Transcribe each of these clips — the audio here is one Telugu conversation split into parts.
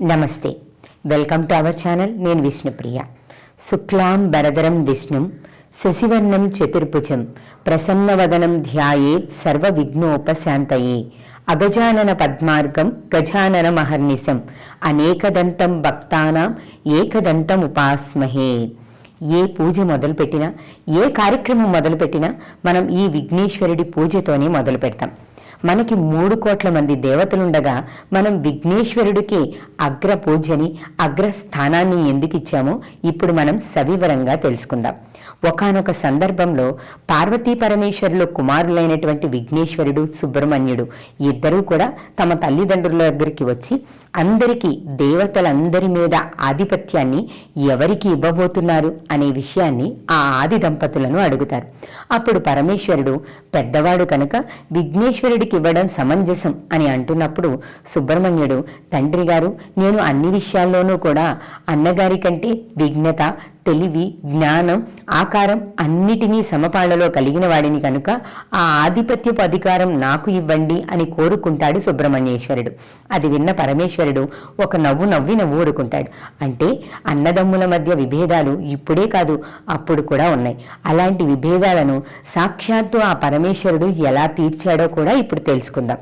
నమస్తే. Welcome to our channel. నేను విష్ణుప్రియ. శుక్లాం బరదరం విష్ణుం శశివర్ణం చతుర్భుజం ప్రసన్నవదనం ధ్యాయేత్ సర్వ విఘ్నోపశాంతయే అగజానన పద్మార్గం గజానన మహర్నిశం అనేకదంతం భక్తానాం ఏకదంతం ఉపాస్మహే. ఏ పూజ మొదలుపెట్టినా ఏ కార్యక్రమం మొదలుపెట్టినా మనం ఈ విఘ్నేశ్వరుడి పూజతోనే మొదలు పెడతాం మనకి మూడు కోట్ల మంది దేవతలుండగా మనం విఘ్నేశ్వరుడికి అగ్ర పూజని అగ్ర స్థానాన్ని ఎందుకు ఇచ్చామో ఇప్పుడు మనం సవివరంగా తెలుసుకుందాం. ఒకానొక సందర్భంలో పార్వతీ పరమేశ్వరులు కుమారులైనటువంటి విఘ్నేశ్వరుడు సుబ్రహ్మణ్యుడు ఇద్దరూ కూడా తమ తల్లిదండ్రుల దగ్గరికి వచ్చి అందరికీ దేవతలందరి మీద ఆధిపత్యాన్ని ఎవరికి ఇవ్వబోతున్నారు అనే విషయాన్ని ఆ ఆది దంపతులను అడుగుతారు. అప్పుడు పరమేశ్వరుడు పెద్దవాడు కనుక విఘ్నేశ్వరుడికి ఇవ్వడం సమంజసం అని అంటున్నప్పుడు సుబ్రహ్మణ్యుడు తండ్రి గారు నేను అన్ని విషయాల్లోనూ కూడా అన్నగారి కంటే విఘ్నత తెలివి జ్ఞానం ఆకారం అన్నిటినీ సమపాళ్ళలో కలిగిన వాడిని కనుక ఆ ఆధిపత్యపు అధికారం నాకు ఇవ్వండి అని కోరుకుంటాడు సుబ్రహ్మణ్యేశ్వరుడు. అది విన్న పరమేశ్వరుడు ఒక నవ్వు నవ్వి నవ్వు ఊరుకుంటాడు అంటే అన్నదమ్ముల మధ్య విభేదాలు ఇప్పుడే కాదు అప్పుడు కూడా ఉన్నాయి. అలాంటి విభేదాలను సాక్షాత్తు ఆ పరమేశ్వరుడు ఎలా తీర్చాడో కూడా ఇప్పుడు తెలుసుకుందాం.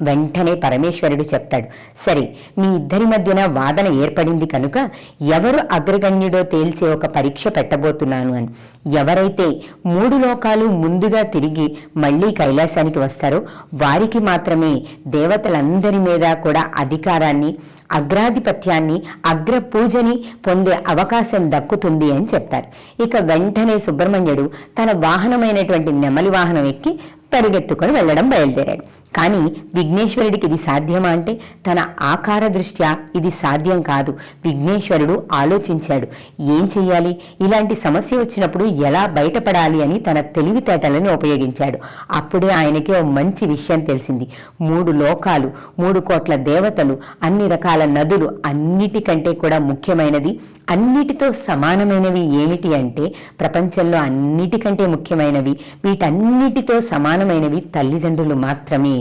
వెంటనే పరమేశ్వరుడు చెప్తాడు సరే మీ ఇద్దరి మధ్యన వాదన ఏర్పడింది కనుక ఎవరు అగ్రగణ్యుడో తేల్చే ఒక పరీక్ష పెట్టబోతున్నాను అని. ఎవరైతే మూడు లోకాలు ముందుగా తిరిగి మళ్ళీ కైలాసానికి వస్తారో వారికి మాత్రమే దేవతలందరి మీద కూడా అధికారాన్ని అగ్రాధిపత్యాన్ని అగ్ర పూజని పొందే అవకాశం దక్కుతుంది అని చెప్తారు. ఇక వెంటనే సుబ్రహ్మణ్యుడు తన వాహనమైనటువంటి నెమలి వాహనం ఎక్కి పరిగెత్తుకొని వెళ్ళడం బయలుదేరాడు. కానీ విఘ్నేశ్వరుడికి ఇది సాధ్యమా అంటే తన ఆకార దృష్ట్యా ఇది సాధ్యం కాదు. విఘ్నేశ్వరుడు ఆలోచించాడు. ఏం చెయ్యాలి? ఇలాంటి సమస్య వచ్చినప్పుడు ఎలా బయటపడాలి అని తన తెలివితేటలను ఉపయోగించాడు. అప్పుడే ఆయనకి ఓ మంచి విషయం తెలిసింది. మూడు లోకాలు మూడు కోట్ల దేవతలు అన్ని రకాల నదులు అన్నిటికంటే కూడా ముఖ్యమైనది అన్నిటితో సమానమైనవి ఏమిటి అంటే ప్రపంచంలో అన్నిటికంటే ముఖ్యమైనవి వీటన్నిటితో ప్రధానమైనవి తల్లిదండ్రులు మాత్రమే.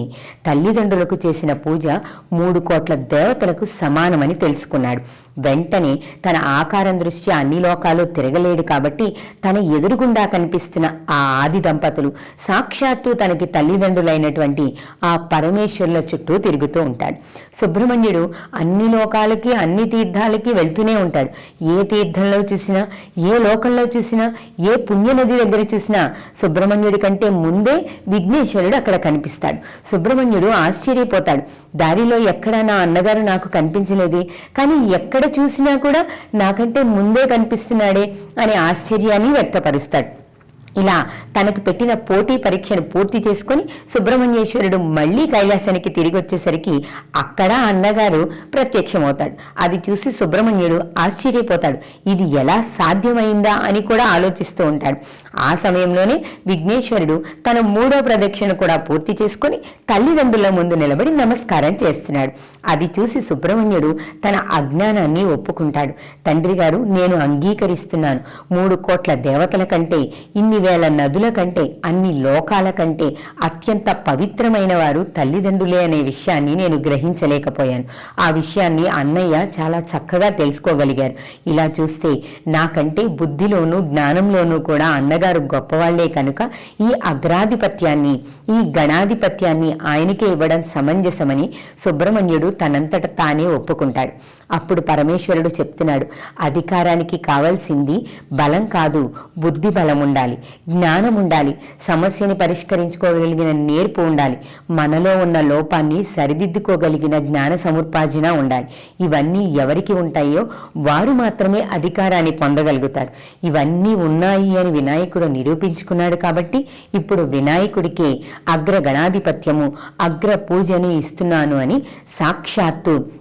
తల్లిదండ్రులకు చేసిన పూజ మూడు కోట్ల దేవతలకు సమానమని తెలుసుకున్నాడు. వెంటనే తన ఆకారం దృష్ట్యా అన్ని లోకాలు తిరగలేడు కాబట్టి తన ఎదురుగుండా కనిపిస్తున్న ఆ ఆది దంపతులు సాక్షాత్తు తనకి తల్లిదండ్రులైనటువంటి ఆ పరమేశ్వరుల చుట్టూ తిరుగుతూ ఉంటాడు. సుబ్రహ్మణ్యుడు అన్ని లోకాలకి అన్ని తీర్థాలకి వెళ్తూనే ఉంటాడు. ఏ తీర్థంలో చూసినా ఏ లోకంలో చూసినా ఏ పుణ్యనది దగ్గర చూసినా సుబ్రహ్మణ్యుడి కంటే ముందే విఘ్నేశ్వరుడు అక్కడ కనిపిస్తాడు. సుబ్రహ్మణ్యుడు ఆశ్చర్యపోతాడు. దారిలో ఎక్కడ నా అన్నగారు నాకు కనిపించలేదే? కానీ ఎక్కడ చూసినా కూడా నాకంటే ముందే కనిపిస్తున్నాడే అనే ఆశ్చర్యాన్ని వ్యక్తపరుస్తాడు. ఇలా తనకు పెట్టిన పోటీ పరీక్షను పూర్తి చేసుకొని సుబ్రహ్మణ్యేశ్వరుడు మళ్ళీ కైలాసానికి తిరిగి వచ్చేసరికి అక్కడ అన్నగారు ప్రత్యక్షమవుతాడు. అది చూసి సుబ్రహ్మణ్యుడు ఆశ్చర్యపోతాడు. ఇది ఎలా సాధ్యమైందా అని కూడా ఆలోచిస్తూ ఉంటాడు. ఆ సమయంలోనే విఘ్నేశ్వరుడు తన మూడో ప్రదక్షిణ కూడా పూర్తి చేసుకొని తల్లిదండ్రుల ముందు నిలబడి నమస్కారం చేస్తున్నాడు. అది చూసి సుబ్రహ్మణ్యుడు తన అజ్ఞానాన్ని ఒప్పుకుంటాడు. తండ్రి గారు నేను అంగీకరిస్తున్నాను. మూడు కోట్ల దేవతల కంటే ఇన్ని వేల నదుల కంటే అన్ని లోకాల కంటే అత్యంత పవిత్రమైన వారు తల్లిదండ్రులే అనే విషయాన్ని నేను గ్రహించలేకపోయాను. ఆ విషయాన్ని అన్నయ్య చాలా చక్కగా తెలుసుకోగలిగారు. ఇలా చూస్తే నాకంటే బుద్ధిలోనూ జ్ఞానంలోనూ కూడా అన్నగారు గొప్పవాళ్ళే కనుక ఈ అగ్రాధిపత్యాన్ని ఈ గణాధిపత్యాన్ని ఆయనకే ఇవ్వడం సమంజసమని సుబ్రహ్మణ్యుడు తనంతట తానే ఒప్పుకుంటాడు. అప్పుడు పరమేశ్వరుడు చెప్తున్నాడు అధికారానికి కావాల్సింది బలం కాదు బుద్ధి బలం ఉండాలి. జ్ఞానం ఉండాలి సమస్యని పరిష్కరించుకోగలిగిన నేర్పు ఉండాలి. మనలో ఉన్న లోపాన్ని సరిదిద్దుకోగలిగిన జ్ఞాన సముపార్జన ఉండాలి. ఇవన్నీ ఎవరికి ఉంటాయో వారు మాత్రమే అధికారాన్ని పొందగలుగుతారు. ఇవన్నీ ఉన్నాయి అని వినాయకుడు నిరూపించుకున్నాడు కాబట్టి ఇప్పుడు వినాయకుడికే అగ్ర గణాధిపత్యము అగ్ర పూజని ఇస్తున్నాను అని సాక్షాత్తు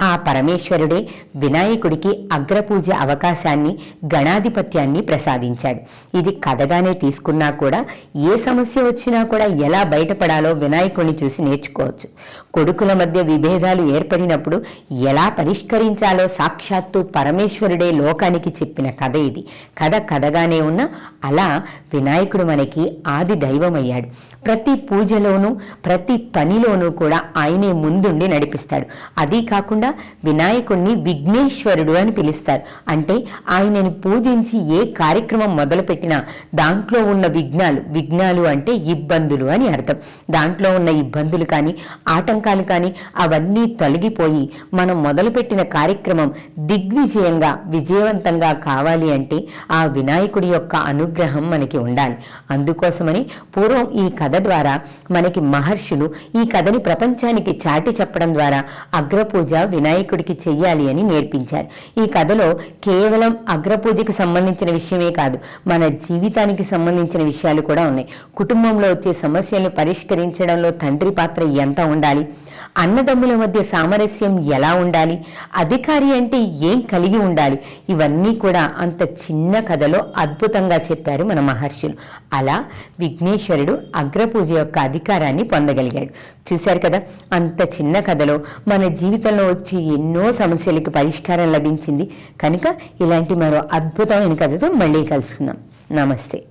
ఆ పరమేశ్వరుడే వినాయకుడికి అగ్రపూజ అవకాశాన్ని గణాధిపత్యాన్ని ప్రసాదించాడు. ఇది కథగానే తీసుకున్నా కూడా ఏ సమస్య వచ్చినా కూడా ఎలా బయటపడాలో వినాయకుడిని చూసి నేర్చుకోవచ్చు. కొడుకుల మధ్య విభేదాలు ఏర్పడినప్పుడు ఎలా పరిష్కరించాలో సాక్షాత్తు పరమేశ్వరుడే లోకానికి చెప్పిన కథ ఇది. కథ కథగానే ఉన్న అలా వినాయకుడు మనకి ఆది దైవమయ్యాడు. ప్రతి పూజలోనూ ప్రతి పనిలోనూ కూడా ఆయనే ముందుండి నడిపిస్తాడు. అది కాకుండా కాకుండా వినాయకుడిని విఘ్నేశ్వరుడు అని పిలుస్తారు. అంటే ఆయనని పూజించి ఏ కార్యక్రమం మొదలుపెట్టినా దాంట్లో ఉన్న విఘ్నాలు విఘ్నాలు అంటే ఇబ్బందులు అని అర్థం. దాంట్లో ఉన్న ఇబ్బందులు కానీ ఆటంకాలు కానీ అవన్నీ తొలగిపోయి మనం మొదలుపెట్టిన కార్యక్రమం దిగ్విజయంగా విజయవంతంగా కావాలి అంటే ఆ వినాయకుడి యొక్క అనుగ్రహం మనకి ఉండాలి. అందుకోసమని పూర్వం ఈ కథ ద్వారా మనకి మహర్షులు ఈ కథని ప్రపంచానికి చాటి చెప్పడం ద్వారా అగ్రపూజ వినాయకుడికి చెయ్యాలి అని నేర్పించారు. ఈ కథలో కేవలం అగ్రపూజకి సంబంధించిన విషయమే కాదు మన జీవితానికి సంబంధించిన విషయాలు కూడా ఉన్నాయి. కుటుంబంలో వచ్చే సమస్యలను పరిష్కరించడంలో తండ్రి పాత్ర ఎంత ఉండాలి? అన్నదమ్ముల మధ్య సామరస్యం ఎలా ఉండాలి? అధికారి అంటే ఏం కలిగి ఉండాలి? ఇవన్నీ కూడా అంత చిన్న కథలో అద్భుతంగా చెప్పారు మన మహర్షులు. అలా విఘ్నేశ్వరుడు అగ్రపూజ యొక్క అధికారాన్ని పొందగలిగాడు. చూశారు కదా అంత చిన్న కథలో మన జీవితంలో వచ్చే ఎన్నో సమస్యలకు పరిష్కారం లభించింది. కనుక ఇలాంటి మరో అద్భుతమైన కథతో మళ్ళీ కలుసుకుందాం. నమస్తే.